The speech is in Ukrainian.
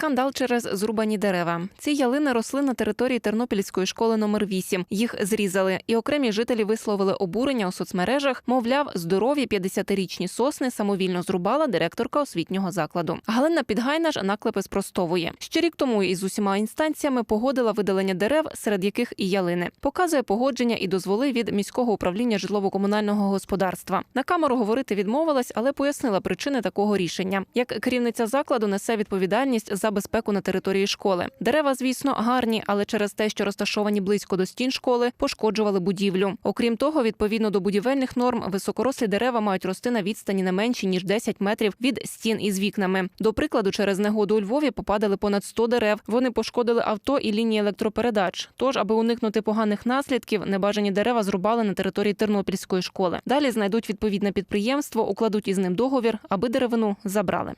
Скандал через зрубані дерева. Ці ялини росли на території Тернопільської школи номер 8 Їх зрізали, і окремі жителі висловили обурення у соцмережах. Мовляв, здорові 50-річні сосни самовільно зрубала директорка освітнього закладу. Галина Підгайна ж наклепи спростовує. Ще рік тому із усіма інстанціями погодила видалення дерев, серед яких і ялини. Показує погодження і дозволи від міського управління житлово-комунального господарства. На камеру говорити відмовилась, але пояснила причини такого рішення. Як керівниця закладу несе відповідальність за безпеку на території школи. Дерева, звісно, гарні, але через те, що розташовані близько до стін школи, пошкоджували будівлю. Окрім того, відповідно до будівельних норм, високорослі дерева мають рости на відстані не менші ніж 10 метрів від стін із вікнами. До прикладу, через негоду у Львові попадали понад 100 дерев. Вони пошкодили авто і лінії електропередач. Тож, аби уникнути поганих наслідків, небажані дерева зрубали на території Тернопільської школи. Далі знайдуть відповідне підприємство, укладуть із ним договір, аби деревину забрали.